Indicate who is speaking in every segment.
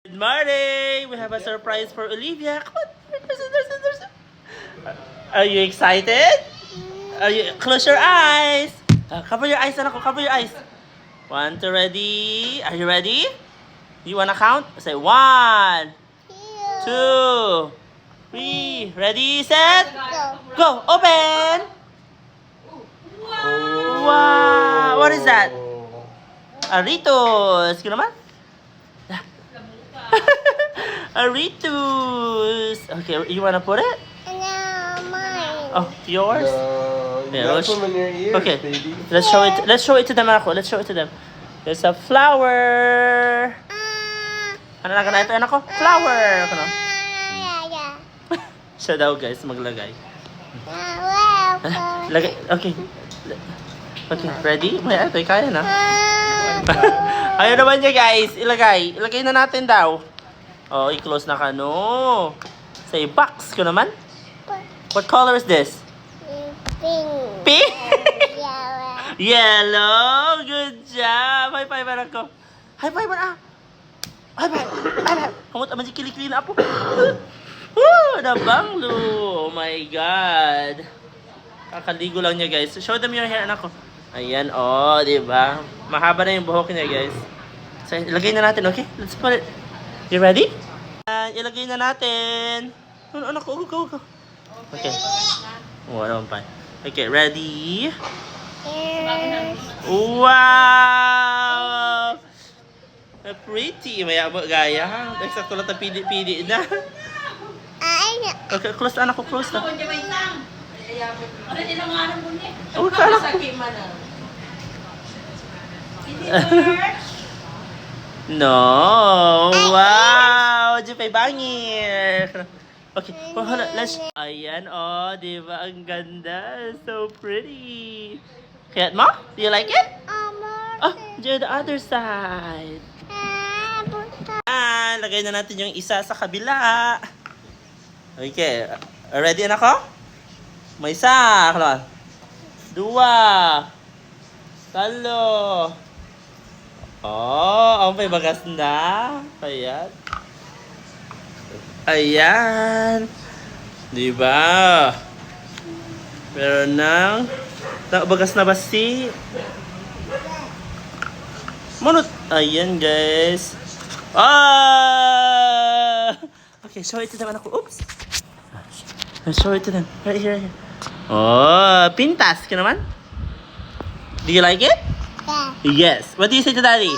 Speaker 1: Good morning! We have a surprise for Olivia. Come on. Are you excited? Are you close your eyes? Uh, cover your eyes, anak ko. Cover your eyes. One, two, ready. Are you ready? You wanna count? Say one, two, three. Ready, set, go. Open. Wow! What is that? Aritos. Ano naman? Aritos. Okay, you wanna put it? Oh, yours?
Speaker 2: No, you
Speaker 1: Yeah, let's-
Speaker 2: some in your ears,
Speaker 1: Okay.
Speaker 2: baby.
Speaker 1: Let's show it. Let's show it to them, ako. Let's show it to them. There's a flower. Ano na ito, anak ko? Flower. Ano? Siya daw, guys, maglagay. Ah, Lagay. Okay. Okay, ready? May ito, kaya na. Ayaw naman niya, guys. Ilagay. Ilagay na natin daw. Oh, i-close na ka, no. Say, box ko naman. What color is this? Pink? Yellow! Good job! High five anak ko. High five ah! High five! High five! Kamot naman si kilikili na apo. Woo! Nabanglo! Oh my God! Kakaligo lang niya guys. Show them your hair anak ko. Ayan, oh, di ba? Mahaba na yung buhok niya guys. So, ilagay na natin, okay? Let's put it. You ready? Ayan, ilagay na natin. Ano, anak ko, go, go, go. Okay. Oh, ano pa? Okay, ready? Wow! Uh, Pretty. May abo gaya. Eksakto lang na pili-pili na. Okay, close na anak ko, close na. Oh, kala ko. No! Wow! Di pa bangir. Okay, oh, hala, let's... Ayan, oh, di ba? Ang ganda. So pretty. Kaya mo? Do you like it? Oh, do the other side. Ah, lagay na natin yung isa sa kabila. Okay. Ready na ako? May isa. Kala. Dua. Talo. Oh, ang may bagas na. Ayan. Ayan. Di ba? Pero nang bagas na ba si Manot. Ayan, guys. Ah! Okay, show it to them, anak ko. Oops. Show it to them. Right here, right here. Oh, pintas ka naman? Do you like it? Yes. What do you say to daddy?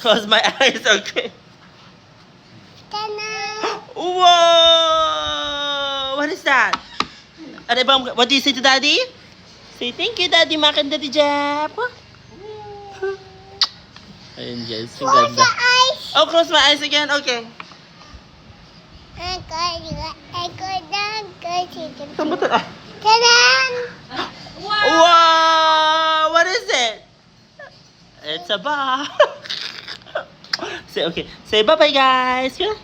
Speaker 1: Close my eyes, okay. Whoa! What is that? Ano ba? What do you say to daddy? Say thank you, daddy. Makan daddy Jap. Ayun, guys. Ang ganda. Oh, close my eyes again. Okay. Ba ito? Ah. Wow! What is it? It's a box. Say, okay. Say bye-bye, guys. Yeah.